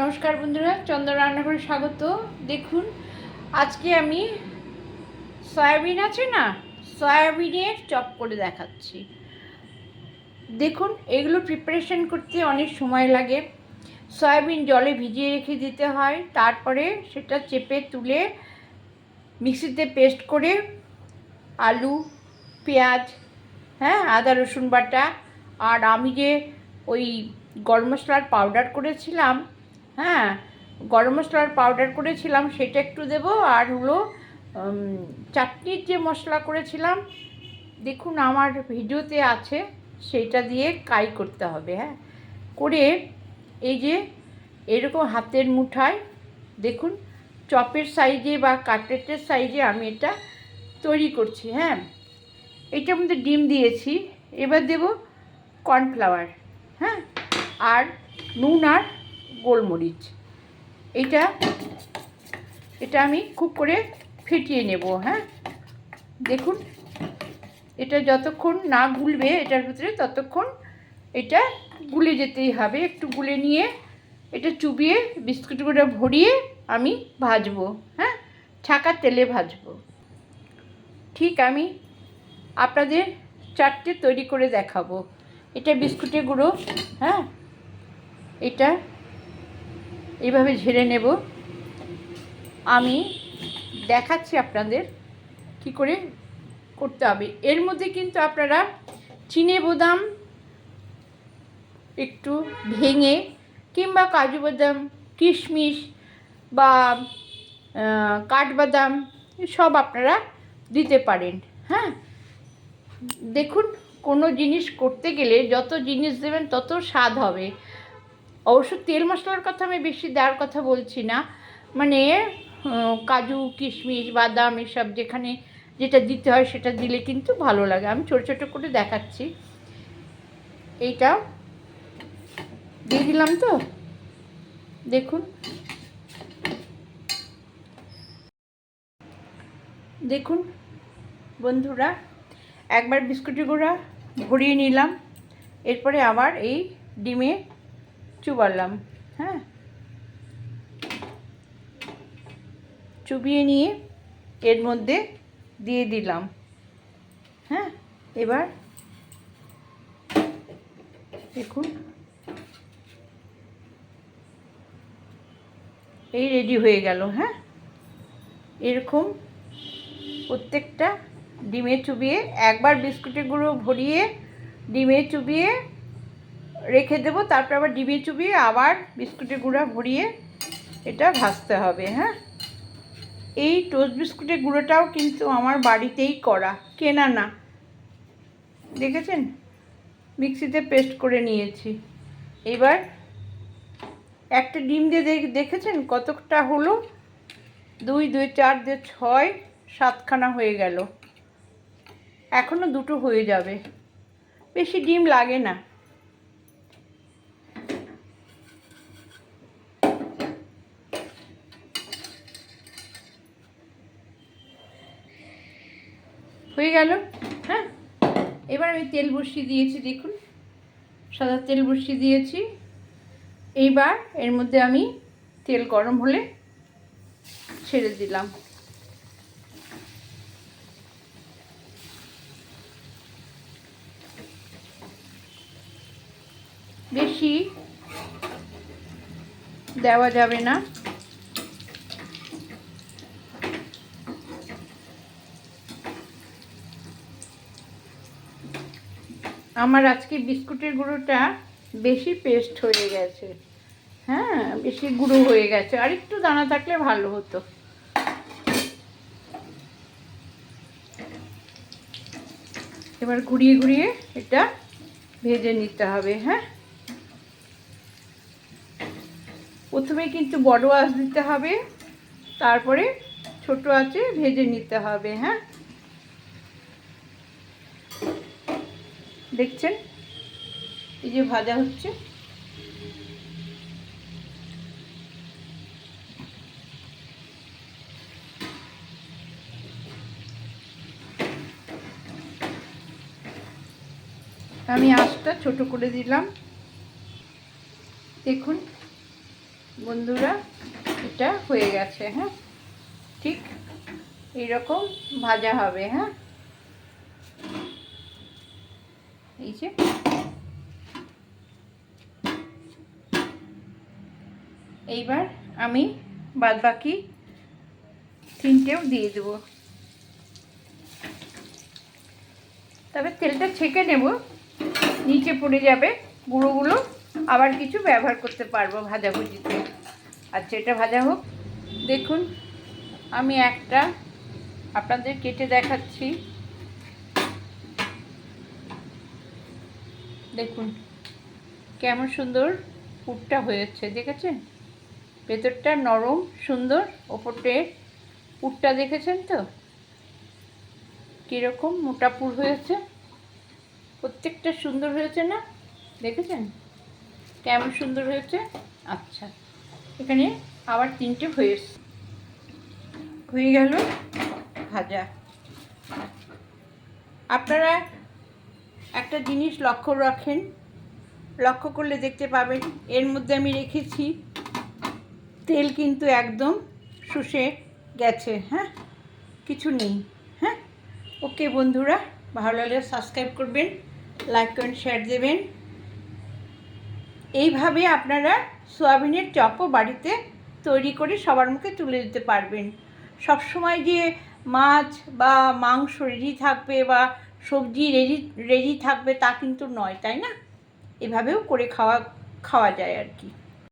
নমস্কার বন্ধুরা, চন্দ্র রান্নাঘরে স্বাগত। দেখুন, আজকে আমি সয়াবিন আছে না, সয়াবিনের চপ করে দেখাচ্ছি। দেখুন, এগুলো প্রিপারেশন করতে অনেক সময় লাগে। সয়াবিন জলে ভিজিয়ে রেখে দিতে হয়, তারপরে সেটা চেপে তুলে মিক্সিতে পেস্ট করে আলু, পেঁয়াজ হ্যাঁ আদা, রসুন বাটা আর আমি যে ওই গরম মশলার পাউডার করেছিলাম হ্যাঁ গরম মশলার পাউডার করেছিলাম, সেটা একটু দেবো। আর হলো চাটনির যে মশলা করেছিলাম, দেখুন আমার ভিডিওতে আছে সেইটা দিয়ে কাই করতে হবে হ্যাঁ। করে এই যে, এরকম হাতের মুঠায়, দেখুন, চপের সাইজে বা কাটলেটের সাইজে আমি এটা তৈরি করছি হ্যাঁ। এটার মধ্যে ডিম দিয়েছি, এবার দেব কর্নফ্লাওয়ার হ্যাঁ। আর নুন আর গোলমরিচ। এইটা, এটা আমি খুব করে ফেটিয়ে নেব হ্যাঁ? দেখুন, এটা যতক্ষণ না গুলবে, এটার ভিতরে ততক্ষণ এটা গুলে যেতেই হবে। একটু গুলে নিয়ে এটা চুবিয়ে বিস্কুটগুলো ভরিয়ে আমি ভাজবো হ্যাঁ? ছাকা তেলে ভাজবো। ঠিক আমি আপনাদের চারটে তৈরি করে দেখাবো। এটা বিস্কুটের গুঁড়ো হ্যাঁ? এটা এইভাবে ঝেড়ে নেব। আমি দেখাচ্ছি আপনাদের কি করে করতে হবে। এর মধ্যে কিন্তু আপনারা চিনে বাদাম একটু ভেঙে কিংবা কাজু বাদাম, কিশমিশ বা কাঠবাদাম সব আপনারা দিতে পারেন। হ্যাঁ? দেখুন, কোনো জিনিস করতে গেলে যত জিনিস দেবেন তত স্বাদ হবে। অবশ্য তেল মশলার কথা আমি বেশি দেওয়ার কথা বলছি না। মানে কাজু, কিশমিশ, বাদাম এসব যেখানে যেটা দিতে হয় সেটা দিলে কিন্তু ভালো লাগে। আমি ছোটো ছোটো করে দেখাচ্ছি। এইটা দিয়ে দিলাম তো? দেখুন। দেখুন, বন্ধুরা, একবার বিস্কুটের গুঁড়া ভরিয়ে নিলাম। এরপরে আবার এই ডিমে চুবালাম হ্যাঁ? চুবিয়ে নিয়ে এর মধ্যে দিয়ে দিলাম হ্যাঁ? এবার দেখুন, এই রেডি হয়ে গেল হ্যাঁ? এরকম প্রত্যেকটা ডিমে চুবিয়ে, একবার বিস্কুটের গুঁড়ো ভরিয়ে ডিমে চুবিয়ে রেখে দেবো, তারপর আবার ডিমে চুবিয়ে আবার বিস্কুটের গুঁড়া ভরিয়ে এটা ভাজতে হবে হ্যাঁ? এই টোস্ট বিস্কুটের গুঁড়োটাও কিন্তু আমার বাড়িতেই করা, কেনা না। দেখেছেন? মিক্সিতে পেস্ট করে নিয়েছি। এবার একটা ডিম দিয়ে দেখেছেন কতটা হলো? দুই দুই, চার দুই ছয়, সাতখানা হয়ে গেল। এখনও দুটো হয়ে যাবে। বেশি ডিম লাগে না। হয়ে গেল হ্যাঁ? এবার আমি তেল বসিয়ে দিয়েছি, দেখুন। সাদা তেল বসিয়ে দিয়েছি। এইবার এর মধ্যে আমি তেল গরম হলে ছেড়ে দিলাম। বেশি দেওয়া যাবে না। আমার আজকে বিস্কুটের গুঁড়োটা বেশি পেস্ট হয়ে গেছে। হ্যাঁ বেশি গুঁড়ো হয়ে গেছে। আর একটু দানা থাকলে ভালো হতো। এবার ঘুরিয়ে ঘুরিয়ে এটা ভেজে নিতে হবে হ্যাঁ? প্রথমে কিন্তু বড় আঁচ দিতে হবে, তারপরে ছোট আঁচে ভেজে নিতে হবে হ্যাঁ? দেখছেন? এই যে ভাজা হচ্ছে। আমি আঁচটা ছোট করে দিলাম। দেখুন, বন্ধুরা, এটা হয়ে গেছে হ্যাঁ? ঠিক এইরকম ভাজা হবে হ্যাঁ? এই যে। এইবার আমি বাদ বাকি তিনটেও দিয়ে দেবো। তবে তেলটা ছেঁকে নেব, নিচে পড়ে যাবে গুঁড়োগুলো। আবার কিছু ব্যবহার করতে পারব ভাজাভুজিতে। আচ্ছা এটা ভাজা হোক। দেখুন, আমি একটা আপনাদের কেটে দেখাচ্ছি। দেখুন, কেমন সুন্দর পুরটা হয়েছে, দেখেছেন? ভেতরটা নরম, সুন্দর ওপরটে পুরটা দেখেছেন তো? কীরকম মোটা পুর হয়েছে? প্রত্যেকটা সুন্দর হয়েছে না? দেখেছেন? কেমন সুন্দর হয়েছে? আচ্ছা এখানে আবার তিনটে হয়ে হয়ে গেল ভাজা। আপনারা একটা জিনিস লক্ষ্য রাখেন। লক্ষ্য করলে দেখতে পাবেন, এর মধ্যে আমি রেখেছি, তেল কিন্তু একদম শুষে গেছে হ্যাঁ? কিছু নেই হ্যাঁ? ওকে বন্ধুরা, ভালো লাগলে সাবস্ক্রাইব করবেন লাইক করেন শেয়ার দেবেন। এইভাবে আপনারা সোয়াবিনের চপও বাড়িতে তৈরি করে সবার মুখে তুলে দিতে পারবেন। সবসময় যে মাছ বা মাংস রেডি থাকবে বা সবজি রেডি রেডি থাকবে তা কিন্তু নয়, তাই না? এভাবেও করে খাওয়া খাওয়া যায় আর কি।